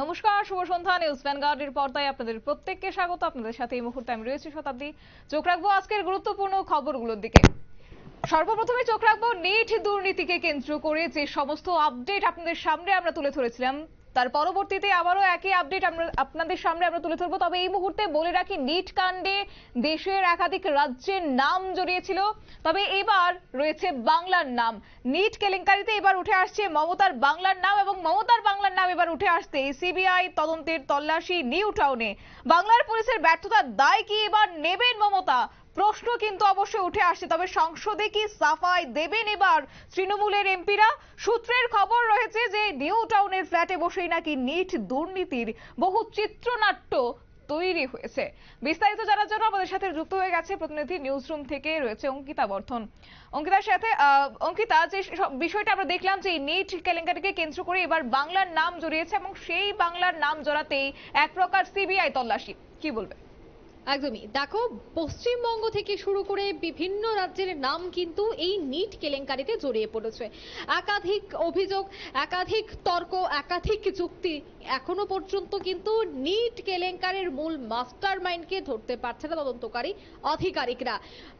নমস্কার, শুভ সন্ধ্যা। নিউজ ভ্যানগার্ডের পর্দায় আপনাদের প্রত্যেককে স্বাগত। আপনাদের সাথে এই মুহূর্তে আমি রয়েছি শতাব্দী। চোখ রাখব আজকের গুরুত্বপূর্ণ খবরগুলোর দিকে। সর্বপ্রথমে চোখ রাখব নিট দুর্নীতিকে কেন্দ্র করে যে সমস্ত আপডেট আপনাদের সামনে আমরা তুলে ধরেছিলাম তার পরবর্তীতে আবারও একই আপডেট আমরা আপনাদের সামনে আমরা তুলে ধরবো। তবে এই মুহূর্তে বলে রাখি নিট কাণ্ডে দেশের একাধিক রাজ্যের নাম জড়িয়েছিল। তবে এবার রয়েছে বাংলার নাম। নিট কেলেঙ্কারিতে এবার উঠে আসছে মমতার বাংলার নাম এবং মমতার বাংলার নাম এবার উঠে আসতে সিবিআই তদন্তের তল্লাশি নিউ টাউনে বাংলার পুলিশের ব্যর্থতার দায় কি এবার নেবেন মমতা? প্রশ্ন কিন্তু অবশ্যই উঠে আসছে তবে সংসদে কি সাফাই দেবেন এবার তৃণমূলের এমপিরা? সূত্রের খবর রয়েছে যে নিউ টাউনের ফ্ল্যাটে বসেই নাকি নিট দুর্নীতির বহু চিত্রনাট্য তৈরি হয়েছে। বিস্তারিত জানার জন্য আমাদের সাথে যুক্ত হয়ে গেছে প্রতিনিধি নিউজ রুম থেকে রয়েছে অঙ্কিতা বর্ধন। অঙ্কিতার সাথে অঙ্কিতা, যে বিষয়টা আমরা দেখলাম যে নিট কেলেঙ্কারিকে কেন্দ্র করে এবার বাংলার নাম জড়িয়েছে এবং সেই বাংলার নাম জড়াতেই এক প্রকার সিবিআই তল্লাশি। কি বলবে একদমই। দেখো, পশ্চিমবঙ্গ থেকে শুরু করে বিভিন্ন রাজ্যের নাম কিন্তু এই নিট কেলেঙ্কারিতে জড়িয়ে পড়েছে। একাধিক অভিযোগ, একাধিক তর্ক, একাধিক যুক্তি এখনও পর্যন্ত কিন্তু নিট কেলেঙ্কারির মূল মাস্টার মাইন্ডকে ধরতে পারছে না তদন্তকারী আধিকারিকরা।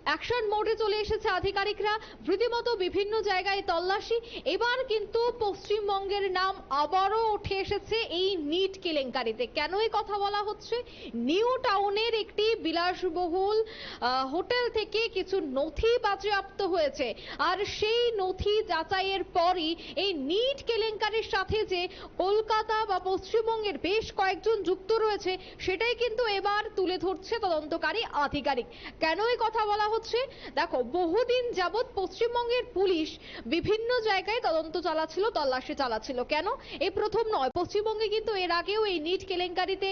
অ্যাকশন মোডে চলে এসেছে আধিকারিকরা। রীতিমতো বিভিন্ন জায়গায় তল্লাশি। এবার কিন্তু পশ্চিমবঙ্গের নাম আবারও উঠে এসেছে এই নিট কেলেঙ্কারিতে। কেন এই কথা বলা হচ্ছে? নিউ টাউনের একটি বিলাসবহুল হোটেল থেকে কিছু নথি বাজেয়াপ্ত হয়েছে। আর সেই নথি যাচাইয়ের পরই এই নিট কেলেঙ্কারির সাথে যে কলকাতা বা পশ্চিমবঙ্গের বেশ কয়েকজন যুক্ত রয়েছে, সেটাই কিন্তু এবার তুলে ধরছে তদন্তকারী আধিকারিক। কেন এই কথা বলা হচ্ছে? দেখো, বহুদিন যাবৎ পশ্চিমবঙ্গের পুলিশ বিভিন্ন জায়গায় তদন্ত চালাচ্ছিল, তল্লাশি চালাচ্ছিল। কেন? এই প্রথম নয়। পশ্চিমবঙ্গে কিন্তু এর আগেও এই নিট কেলেঙ্কারিতে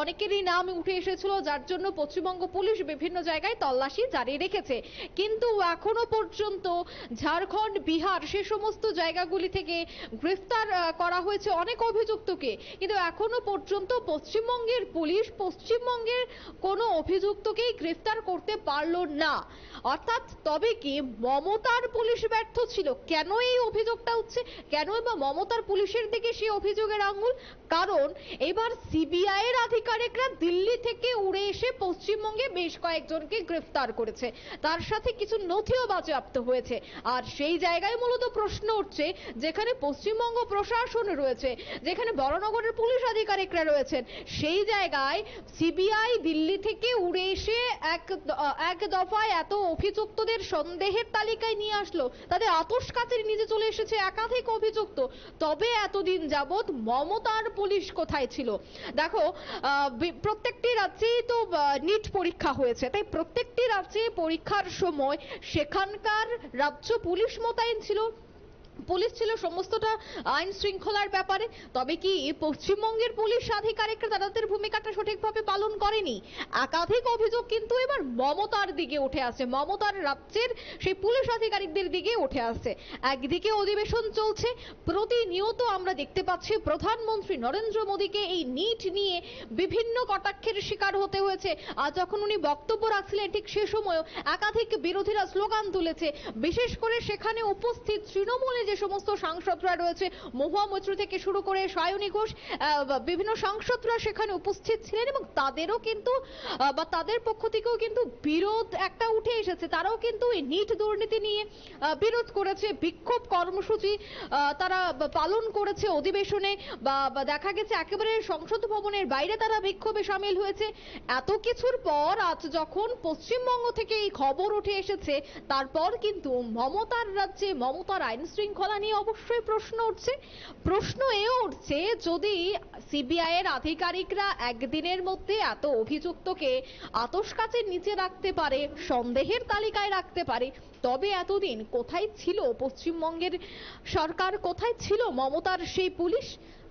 অনেকেরই নাম উঠে এসেছিল, যার জন্য পশ্চিমবঙ্গ পুলিশ বিভিন্ন জায়গায় তল্লাশি জারি রেখেছে। কিন্তু এখনও পর্যন্ত ঝাড়খণ্ড, বিহার সে সমস্ত জায়গাগুলি থেকে গ্রেফতার করা হয়েছে অনেক অভিযুক্তকে। কিন্তু এখনও পর্যন্ত পশ্চিমবঙ্গের পুলিশ পশ্চিমবঙ্গের কোনো অভিযুক্তকেই গ্রেফতার করতে পারল না। অর্থাৎ তবে কি মমতার পুলিশ ব্যর্থ ছিল? কেন এই অভিযোগটা হচ্ছে কেন বা মমতার পুলিশের দিকে সেই অভিযোগের আঙুল? কারণ এবার সিবিআই এর আধিকারিকরা দিল্লি থেকে উড়ে এসে পশ্চিমবঙ্গে বেশ কয়েকজনকে গ্রেফতার করেছে। তার সাথে কিছু নথিও বাজেয়াপ্ত হয়েছে। আর সেই জায়গায় মূলত প্রশ্ন উঠছে, যেখানে পশ্চিমবঙ্গ প্রশাসন রয়েছে, যেখানে বড়নগরের পুলিশ আধিকারিকরা রয়েছেন, সেই জায়গায় সিবিআই দিল্লি থেকে উড়ে এসে এক এক দফায় এত অভিযুক্তদের সন্দেহের তালিকায় নিয়ে আসলো। তাদের আতস কাচের নিচে চলে এসেছে একাধিক অভিযুক্ত। তবে এতদিন যাবৎ মমতার পুলিশ কোথায় ছিল? দেখো প্রত্যেকটি রাজ্যেই তো নিট পরীক্ষা হয়েছে। তাই প্রত্যেকটি রাজ্যে পরীক্ষার সময় সেখানকার রাজ্য পুলিশ মোতায়েন ছিল। পুলিশ ছিল সমস্তটা আইন শৃঙ্খলার ব্যাপারে। তবে কি পশ্চিমবঙ্গের পুলিশ আধিকারিকরা তাদের ভূমিকাটা সঠিকভাবে পালন করেনি? একাধিক অভিযোগ কিন্তু এবার মমতার দিকে উঠে আসছে। মমতার রাজ্যের সেই পুলিশ আধিকারিকদের দিকে উঠে আসছে। একদিকে অধিবেশন চলছে, প্রতিনিয়ত আমরা দেখতে পাচ্ছি প্রধানমন্ত্রী নরেন্দ্র মোদীকে এই নিট নিয়ে বিভিন্ন কটাক্ষের শিকার হতে হয়েছে। আর যখন উনি বক্তব্য রাখছিলেন, ঠিক সে সময়ও একাধিক বিরোধীরা স্লোগান তুলেছে। বিশেষ করে সেখানে উপস্থিত তৃণমূলে যে সমস্ত সাংসদরা রয়েছে, মহুয়া মৈত্র থেকে শুরু করে সায়নী ঘোষ বিভিন্ন সাংসদরা সেখানে উপস্থিত ছিলেন এবং তাদেরও কিন্তু বা তাদের পক্ষ থেকেও কিন্তু বিরোধ একটা উঠে এসেছে। তারাও কিন্তু এই নিট দুর্নীতি নিয়ে বিরোধ করেছে, বিক্ষোভ কর্মসূচি তারা পালন করেছে অধিবেশনে, বা বা দেখা গেছে একেবারে সংসদ ভবনের বাইরে তারা বিক্ষোভে সামিল হয়েছে। এত কিছুর পর আজ যখন পশ্চিমবঙ্গ থেকে এই খবর উঠে এসেছে, তারপর কিন্তু মমতার রাজ্যে, মমতার আইন শৃঙ্খলা নিয়ে অবশ্যই প্রশ্ন উঠছে। প্রশ্ন এও উঠছে, যদি সিবিআই এর আধিকারিকরা একদিনের মধ্যে এত অভিযুক্তকে আতস কাচের নিচে রাখতে পারে, সন্দেহের তালিকায় রাখতে পারে, তবে এতদিন কোথায় ছিল পশ্চিমবঙ্গের সরকার, কোথায় ছিল মমতার সেই পুলিশ?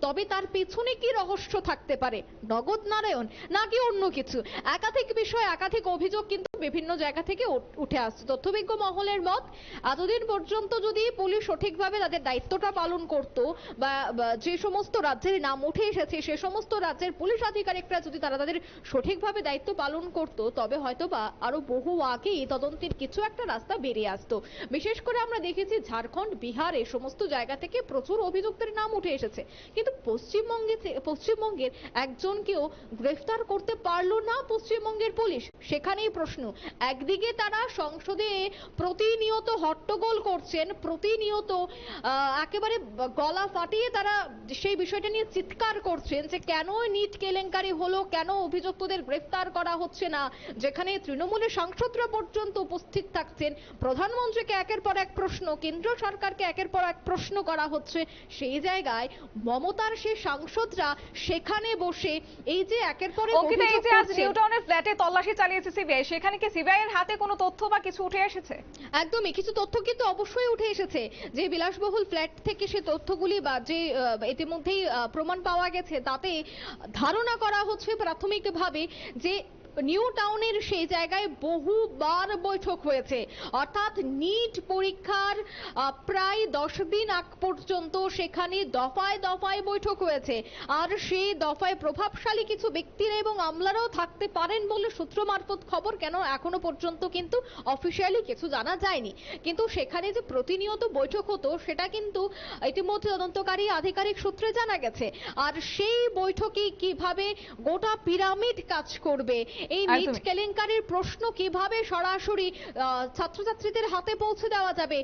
তবে তার পেছনে কি রহস্য থাকতে পারে? নগদ নারায়ণ নাকি অন্য কিছু? একাধিক বিষয় একাধিক অভিযোগ কিন্তু বিভিন্ন জায়গা থেকে উঠে আসছে। তথ্যবিজ্ঞ মহলের মত, এতদিন পর্যন্ত যদি পুলিশ সঠিকভাবে তাদের দায়িত্বটা পালন করত বা যে সমস্ত রাজ্যের নাম উঠে এসেছে, সে সমস্ত রাজ্যের পুলিশ আধিকারিকরা যদি তারা তাদের সঠিকভাবে দায়িত্ব পালন করত, তবে হয়তো বা আরও বহু আগেই তদন্তের কিছু একটা রাস্তা বেরিয়ে আসতো। বিশেষ করে আমরা দেখেছি ঝাড়খণ্ড, বিহার এই সমস্ত জায়গা থেকে প্রচুর অভিযুক্তের নাম উঠে এসেছে। কিন্তু পশ্চিমবঙ্গে থে- পশ্চিমবঙ্গের একজনকেও গ্রেফতার করতে পারল না পশ্চিমবঙ্গের পুলিশ। সেখানেই প্রশ্ন, একদিকে তারা সংসদে প্রতিনিয়ত হট্টগোল করছেন, প্রতিনিয়ত একেবারে গলা ফাটিয়ে তারা সেই বিষয়টা নিয়ে চিৎকার করছেন যে কেন নিট কেলেঙ্কারি হলো, কেন অভিযুক্তদের গ্রেফতার করা হচ্ছে না, যেখানে তৃণমূলের সাংসদরা পর্যন্ত উপস্থিত থাকছেন। প্রধানমন্ত্রীকে একের পর এক প্রশ্ন কেন্দ্র সরকারকে একের পর এক প্রশ্ন করা হচ্ছে। সেই জায়গায় মমতার সে সাংসদরা সেখানে বসে এই যে একের পর অঙ্কিতা এই যে আজ করছেন, ফ্ল্যাটে তল্লাশি চালিয়েছে সিবিআই সেখানে কি সিবিআই এর হাতে কোনো তথ্য বা কিছু উঠে এসেছে? একদমই কিছু তথ্য কিন্তু অবশ্যই উঠে এসেছে। যে বিলাসবহুল ফ্ল্যাট থেকে সে তথ্যগুলি বা যে ইতিমধ্যেই প্রমাণ পাওয়া গেছে তাতে ধারণা করা হচ্ছে প্রাথমিকভাবে যে নিউ টাউনের সেই জায়গায় বহুবার বৈঠক হয়েছে। অর্থাৎ নিট পরীক্ষার প্রায় দশ দিন আগ পর্যন্ত সেখানে দফায় দফায় বৈঠক হয়েছে। আর সেই দফায় প্রভাবশালী কিছু ব্যক্তিরা এবং আমলারাও থাকতে পারেন বলে সূত্র মারফত খবর, কেন এখনও পর্যন্ত কিন্তু অফিসিয়ালি কিছু জানা যায়নি। কিন্তু সেখানে যে প্রতিনিয়ত বৈঠক হতো, সেটা কিন্তু ইতিমধ্যে তদন্তকারী আধিকারিক সূত্রে জানা গেছে। আর সেই বৈঠকে কীভাবে গোটা পিরামিড কাজ করবে এই নিট কেলেঙ্কারির প্রশ্ন কীভাবে সরাসরি ছাত্রছাত্রীদের হাতে পৌঁছে দেওয়া যাবে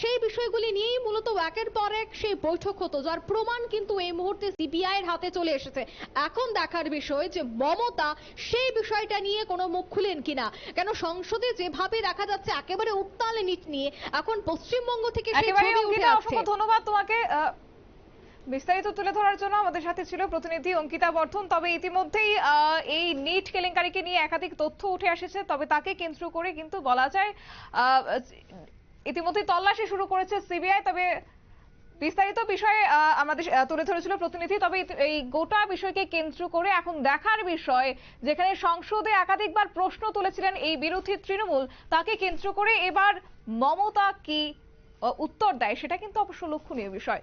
সেই বিষয়গুলি নিয়েই মূলত একের পর এক সেই বৈঠক হতো যার প্রমাণ কিন্তু এই মুহূর্তে সিবিআই এর হাতে চলে এসেছে। এখন দেখার বিষয় যে মমতা সেই বিষয়টা নিয়ে কোনো মুখ খুলেন কিনা। কেন সংসদে যেভাবে দেখা যাচ্ছে একেবারে উত্তাল নিট নিয়ে এখন পশ্চিমবঙ্গ থেকে সেই ছবি উঠে আসছে। ধন্যবাদ তোমাকে বিস্তারিত তুলে ধরার জন্য আমাদের সাথে ছিল প্রতিনিধি অঙ্কিতা বর্ধন। তবে ইতিমধ্যেই এই নিট কেলেঙ্কারিকে নিয়ে একাধিক তথ্য উঠে এসেছে, তবে তাকে কেন্দ্র করে কিন্তু বলা যায় ইতিমধ্যেই তল্লাশি শুরু করেছে সিবিআই। তবে বিস্তারিত বিষয়ে আমাদের তুলে ধরেছিল প্রতিনিধি। তবে এই গোটা বিষয়কে কেন্দ্র করে এখন দেখার বিষয়, যেখানে সংসদে একাধিকবার প্রশ্ন তুলেছিলেন এই বিরোধী তৃণমূল, তাকে কেন্দ্র করে এবার মমতা কি উত্তর দেয়, সেটা কিন্তু অবশ্য লক্ষণীয় বিষয়।